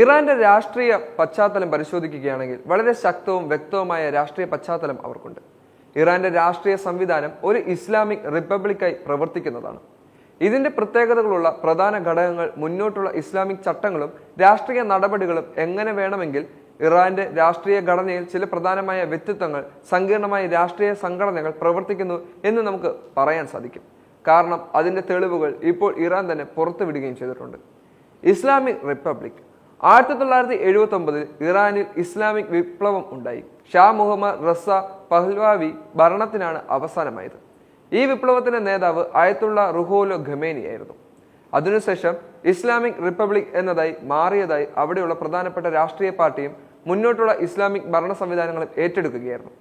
ഇറാന്റെ രാഷ്ട്രീയ പശ്ചാത്തലം പരിശോധിക്കുകയാണെങ്കിൽ വളരെ ശക്തവും വ്യക്തവുമായ രാഷ്ട്രീയ പശ്ചാത്തലം അവർക്കുണ്ട്. ഇറാന്റെ രാഷ്ട്രീയ സംവിധാനം ഒരു ഇസ്ലാമിക് റിപ്പബ്ലിക്കായി പ്രവർത്തിക്കുന്നതാണ്. ഇതിന്റെ പ്രത്യേകതകളുള്ള പ്രധാന ഘടകങ്ങൾ മുന്നോട്ടുള്ള ഇസ്ലാമിക് ചട്ടങ്ങളും രാഷ്ട്രീയ നടപടികളും എങ്ങനെ വേണമെങ്കിൽ ഇറാന്റെ രാഷ്ട്രീയ ഘടനയിൽ ചില പ്രധാനമായ വ്യക്തിത്വങ്ങൾ സങ്കീർണമായ രാഷ്ട്രീയ സംഘടനകൾ പ്രവർത്തിക്കുന്നു എന്ന് നമുക്ക് പറയാൻ സാധിക്കും. കാരണം അതിന്റെ തെളിവുകൾ ഇപ്പോൾ ഇറാൻ തന്നെ പുറത്തുവിടുകയും ചെയ്തിട്ടുണ്ട്. ഇസ്ലാമിക് റിപ്പബ്ലിക് ആയിരത്തി തൊള്ളായിരത്തി എഴുപത്തി ഒമ്പതിൽ ഇറാനിൽ ഇസ്ലാമിക് വിപ്ലവം ഉണ്ടായി. ഷാ മുഹമ്മദ് റസ പഹ്ലാവി ഭരണത്തിനാണ് അവസാനമായത്. ഈ വിപ്ലവത്തിന്റെ നേതാവ് അയത്തുള്ള റുഹോലോ ഖമേനിയായിരുന്നു. അതിനുശേഷം ഇസ്ലാമിക് റിപ്പബ്ലിക് എന്നതായി മാറിയതായി അവിടെയുള്ള പ്രധാനപ്പെട്ട രാഷ്ട്രീയ പാർട്ടിയും മുന്നോട്ടുള്ള ഇസ്ലാമിക് ഭരണ സംവിധാനങ്ങളും ഏറ്റെടുക്കുകയായിരുന്നു.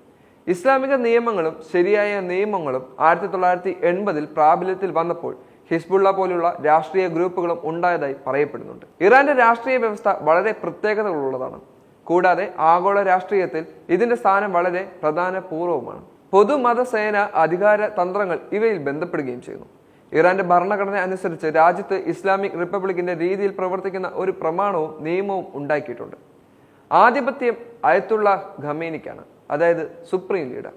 ഇസ്ലാമിക നിയമങ്ങളും ശരിയായ നിയമങ്ങളും ആയിരത്തി തൊള്ളായിരത്തി എൺപതിൽ പ്രാബല്യത്തിൽ വന്നപ്പോൾ ഹിസ്ബുള്ള പോലുള്ള രാഷ്ട്രീയ ഗ്രൂപ്പുകളും ഉണ്ടായതായി പറയപ്പെടുന്നുണ്ട്. ഇറാന്റെ രാഷ്ട്രീയ വ്യവസ്ഥ വളരെ പ്രത്യേകതകളുള്ളതാണ്. കൂടാതെ ആഗോള രാഷ്ട്രീയത്തിൽ ഇതിന്റെ സ്ഥാനം വളരെ പ്രധാനപൂർവമാണ് പൊതുമത സേന അധികാര തന്ത്രങ്ങൾ ഇവയിൽ ബന്ധപ്പെടുകയും ചെയ്യുന്നു. ഇറാന്റെ ഭരണഘടന അനുസരിച്ച് രാജ്യത്ത് ഇസ്ലാമിക് റിപ്പബ്ലിക്കിന്റെ രീതിയിൽ പ്രവർത്തിക്കുന്ന ഒരു പ്രമാണവും നിയമവും ഉണ്ടാക്കിയിട്ടുണ്ട്. ആധിപത്യം അയത്തുള്ള ഖമേനിക്കാണ് അതായത് supreme leader.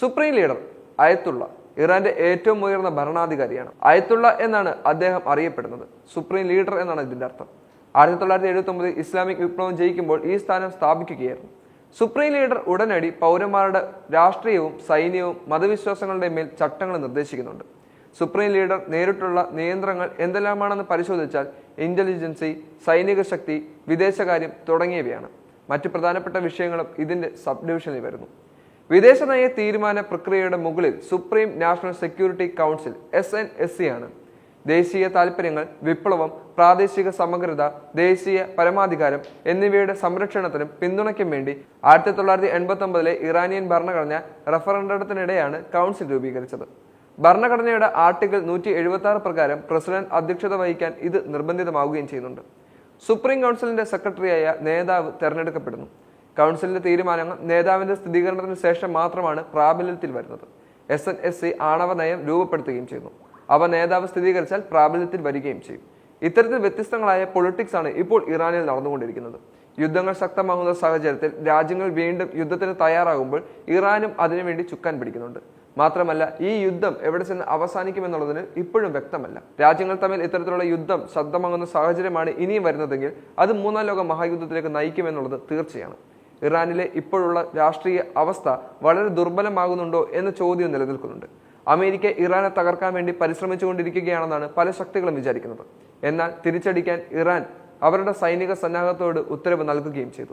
Supreme leader Ayatollah ഇറാന്റെ ഏറ്റവും ഉയർന്ന ഭരണാധികാരിയാണ്. അയത്തുള്ള എന്നാണ് അദ്ദേഹം അറിയപ്പെടുന്നത്. സുപ്രീം ലീഡർ എന്നാണ് ഇതിന്റെ അർത്ഥം. ആയിരത്തി തൊള്ളായിരത്തി എഴുപത്തി ഒമ്പതിൽ ഇസ്ലാമിക് വിപ്ലവം ജയിക്കുമ്പോൾ ഈ സ്ഥാനം സ്ഥാപിക്കുകയായിരുന്നു. സുപ്രീം ലീഡർ ഉടനടി പൗരന്മാരുടെ രാഷ്ട്രീയവും സൈന്യവും മതവിശ്വാസങ്ങളുടെ മേൽ ചട്ടങ്ങൾ നിർദ്ദേശിക്കുന്നുണ്ട്. സുപ്രീം ലീഡർ നേരിട്ടുള്ള നിയന്ത്രണങ്ങൾ എന്തെല്ലാമാണെന്ന് പരിശോധിച്ചാൽ ഇന്റലിജൻസി സൈനിക ശക്തി വിദേശകാര്യം തുടങ്ങിയവയാണ്. മറ്റ് പ്രധാനപ്പെട്ട വിഷയങ്ങളും ഇതിന്റെ സബ് ഡിവിഷനിൽ വരുന്നു. വിദേശ നയ തീരുമാന പ്രക്രിയയുടെ മുകളിൽ supreme national security council S N S C ആണ്. ദേശീയ താൽപ്പര്യങ്ങൾ വിപ്ലവം പ്രാദേശിക സമഗ്രത ദേശീയ പരമാധികാരം എന്നിവയുടെ സംരക്ഷണത്തിനും പിന്തുണയ്ക്കും വേണ്ടി ആയിരത്തി തൊള്ളായിരത്തി എൺപത്തി ഒമ്പതിലെ ഇറാനിയൻ ഭരണഘടന റഫറൻഡത്തിനിടെയാണ് കൗൺസിൽ രൂപീകരിച്ചത്. ഭരണഘടനയുടെ ആർട്ടിക്കിൾ നൂറ്റി എഴുപത്തി ആറ് പ്രകാരം പ്രസിഡന്റ് അധ്യക്ഷത വഹിക്കാൻ ഇത് നിർബന്ധിതമാവുകയും ചെയ്യുന്നുണ്ട്. സുപ്രീം കൗൺസിലിന്റെ സെക്രട്ടറിയായ നേതാവ് തെരഞ്ഞെടുക്കപ്പെടുന്നു. കൗൺസിലിന്റെ തീരുമാനങ്ങൾ നേതാവിന്റെ സ്ഥിരീകരണത്തിന് ശേഷം മാത്രമാണ് പ്രാബല്യത്തിൽ വരുന്നത്. എസ് എൻ എസ് സി ആണവ നയം രൂപപ്പെടുത്തുകയും ചെയ്യുന്നു. അവ നേതാവ് സ്ഥിരീകരിച്ചാൽ പ്രാബല്യത്തിൽ വരികയും ചെയ്യും. ഇത്തരത്തിൽ വ്യത്യസ്തങ്ങളായ പൊളിറ്റിക്സ് ആണ് ഇപ്പോൾ ഇറാനിൽ നടന്നുകൊണ്ടിരിക്കുന്നത്. യുദ്ധങ്ങൾ ശക്തമാകുന്ന സാഹചര്യത്തിൽ രാജ്യങ്ങൾ വീണ്ടും യുദ്ധത്തിന് തയ്യാറാകുമ്പോൾ ഇറാനും അതിനുവേണ്ടി ചുക്കാൻ പിടിക്കുന്നുണ്ട്. മാത്രമല്ല ഈ യുദ്ധം എവിടെ ചെന്ന് അവസാനിക്കുമെന്നുള്ളതിന് ഇപ്പോഴും വ്യക്തമല്ല. രാജ്യങ്ങൾ തമ്മിൽ ഇത്തരത്തിലുള്ള യുദ്ധം ശബ്ദമാകുന്ന സാഹചര്യമാണ് ഇനിയും വരുന്നതെങ്കിൽ അത് മൂന്നാം ലോക മഹായുദ്ധത്തിലേക്ക് നയിക്കുമെന്നുള്ളത് തീർച്ചയാണ്. ഇറാനിലെ ഇപ്പോഴുള്ള രാഷ്ട്രീയ അവസ്ഥ വളരെ ദുർബലമാകുന്നുണ്ടോ എന്ന ചോദ്യം നിലനിൽക്കുന്നുണ്ട്. അമേരിക്ക ഇറാനെ തകർക്കാൻ വേണ്ടി പരിശ്രമിച്ചുകൊണ്ടിരിക്കുകയാണെന്നാണ് പല ശക്തികളും വിചാരിക്കുന്നത്. എന്നാൽ തിരിച്ചടിക്കാൻ ഇറാൻ അവരുടെ സൈനിക സന്നാഹത്തോട് ഉത്തരവ് നൽകുകയും ചെയ്തു.